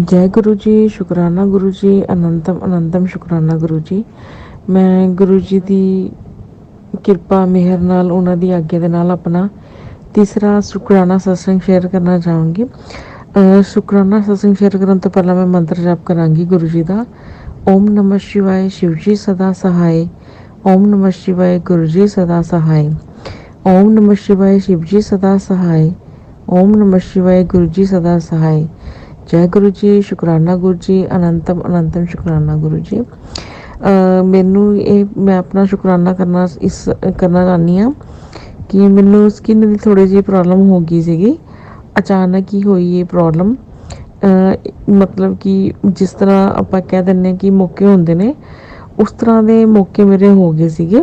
ਜੈ ਗੁਰੂ ਜੀ ਸ਼ੁਕਰਾਨਾ ਗੁਰੂ ਜੀ ਅਨੰਤਮ ਅਨੰਤਮ ਸ਼ੁਕਰਾਨਾ ਗੁਰੂ ਜੀ ਮੈਂ ਗੁਰੂ ਜੀ ਦੀ ਕਿਰਪਾ, ਮਿਹਰ ਨਾਲ ਉਹਨਾਂ ਦੀ ਆਗਿਆ ਦੇ ਨਾਲ ਆਪਣਾ ਤੀਸਰਾ ਸ਼ੁਕਰਾਨਾ ਸਤਸੰਗ ਸ਼ੇਅਰ ਕਰਨਾ ਚਾਹਾਂਗੀ। ਸ਼ੁਕਰਾਨਾ ਸਤਸੰਗ ਸ਼ੇਅਰ ਕਰਨ ਤੋਂ ਪਹਿਲਾਂ ਮੈਂ ਮੰਤਰ ਜਪ ਕਰਾਂਗੀ ਗੁਰੂ ਜੀ ਦਾ। ਓਮ ਨਮः ਸ਼ਿਵਾਏ ਸ਼ਿਵ ਜੀ ਸਦਾ ਸਹਾਏ। ਓਮ ਨਮः ਸ਼ਿਵਾਏ ਗੁਰੂ ਜੀ ਸਦਾ ਸਹਾਏ। ਓਮ ਨਮः ਸ਼ਿਵਾਏ ਸ਼ਿਵ ਜੀ ਸਦਾ ਸਹਾਏ। ਓਮ ਨਮः ਸ਼ਿਵਾਏ ਗੁਰੂ ਜੀ ਸਦਾ ਸਹਾਏ। ਜੈ ਗੁਰੂ ਜੀ ਸ਼ੁਕਰਾਨਾ ਗੁਰੂ ਜੀ ਅਨੰਤਮ ਅਨੰਤਮ ਸ਼ੁਕਰਾਨਾ ਗੁਰੂ ਜੀ ਮੈਨੂੰ ਇਹ ਮੈਂ ਆਪਣਾ ਸ਼ੁਕਰਾਨਾ ਕਰਨਾ ਇਸ ਕਰਨਾ ਚਾਹੁੰਦੀ ਹਾਂ ਕਿ ਮੈਨੂੰ ਸਕਿਨ ਦੀ ਥੋੜੀ ਜਿਹੀ ਪ੍ਰੋਬਲਮ ਹੋ ਗਈ ਸੀਗੀ ਅਚਾਨਕ ਹੀ ਹੋਈ ਇਹ ਪ੍ਰੋਬਲਮ ਮਤਲਬ ਕਿ ਜਿਸ ਤਰ੍ਹਾਂ ਆਪਾਂ ਕਹਿ ਦਿੰਨੇ ਹਾਂ ਕਿ ਮੌਕੇ ਹੁੰਦੇ ਨੇ ਉਸ ਤਰ੍ਹਾਂ ਦੇ ਮੌਕੇ ਮੇਰੇ ਹੋ ਗਏ ਸੀਗੇ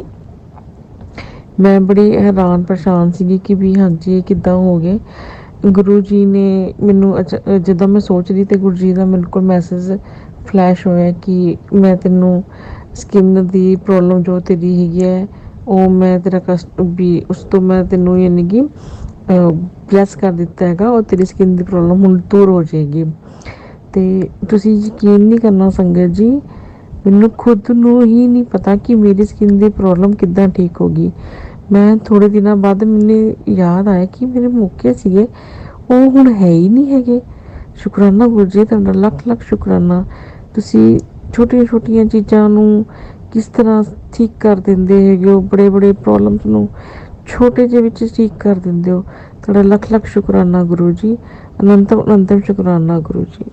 ਮੈਂ ਬੜੀ ਹੈਰਾਨ ਪਰੇਸ਼ਾਨ ਸੀਗੀ ਕਿ ਵੀ ਹਾਂਜੀ ਇਹ ਕਿੱਦਾਂ ਹੋ ਗਏ ਗੁਰੂ ਜੀ ਨੇ ਮੈਨੂੰ ਅਚ- ਅ, ਜਦੋਂ ਮੈਂ ਸੋਚਦੀ ਤੇ ਗੁਰੂ ਜੀ ਦਾ ਮੇਰੇ ਕੋਲ ਮੈਸੇਜ ਫਲੈਸ਼ ਹੋਇਆ ਕਿ ਮੈਂ ਤੈਨੂੰ ਸਕਿਨ ਦੀ ਪ੍ਰੋਬਲਮ ਜੋ ਤੇਰੀ ਹੈਗੀ ਹੈ ਉਹ ਮੈਂ ਤੇਰਾ ਕਸਟ ਵੀ ਉਸ ਤੋਂ ਮੈਂ ਤੈਨੂੰ ਯਾਨੀ ਕਿ ਬਲੈਸ ਕਰ ਦਿੱਤਾ ਹੈਗਾ ਉਹ ਤੇਰੀ ਸਕਿਨ ਦੀ ਪ੍ਰੋਬਲਮ ਹੁਣ ਦੂਰ ਹੋ ਜਾਏਗੀ। ਤੇ ਤੁਸੀਂ ਯਕੀਨ ਨਹੀਂ ਕਰਨਾ ਸੰਗਤ ਜੀ ਮੈਨੂੰ ਖੁਦ ਨੂੰ ਹੀ ਨਹੀਂ ਪਤਾ ਕਿ ਮੇਰੀ ਸਕਿਨ ਦੀ ਪ੍ਰੋਬਲਮ ਕਿੱਦਾਂ ਠੀਕ ਹੋ ਗਈ। ਮੈਂ ਥੋੜੇ ਦਿਨਾਂ ਬਾਅਦ ਮੈਨੂੰ ਯਾਦ ਆਇਆ ਕਿ ਮੇਰੇ ਮੌਕੇ ਸੀਗੇ। ਉਹ ਹੁਣ ਹੈ ਹੀ ਨਹੀਂ ਹੈਗੇ। ਸ਼ੁਕਰਾਨਾ ਗੁਰੂ ਜੀ, ਤੁਹਾਡਾ ਲੱਖ ਲੱਖ ਸ਼ੁਕਰਾਨਾ। ਤੁਸੀਂ ਛੋਟੀਆਂ ਛੋਟੀਆਂ ਚੀਜ਼ਾਂ ਨੂੰ ਕਿਸ ਤਰ੍ਹਾਂ ਠੀਕ ਕਰ ਦਿੰਦੇ ਹੈਗੇ ਹੋ? ਬੜੇ ਬੜੇ ਪ੍ਰੋਬਲਮਸ ਨੂੰ ਛੋਟੇ ਜਿਹੇ ਵਿੱਚ ਠੀਕ ਕਰ ਦਿੰਦੇ ਹੋ। ਤੁਹਾਡਾ ਲੱਖ ਲੱਖ ਸ਼ੁਕਰਾਨਾ ਗੁਰੂ ਜੀ। ਅਨੰਤਮ ਅਨੰਤਮ ਸ਼ੁਕਰਾਨਾ ਗੁਰੂ ਜੀ।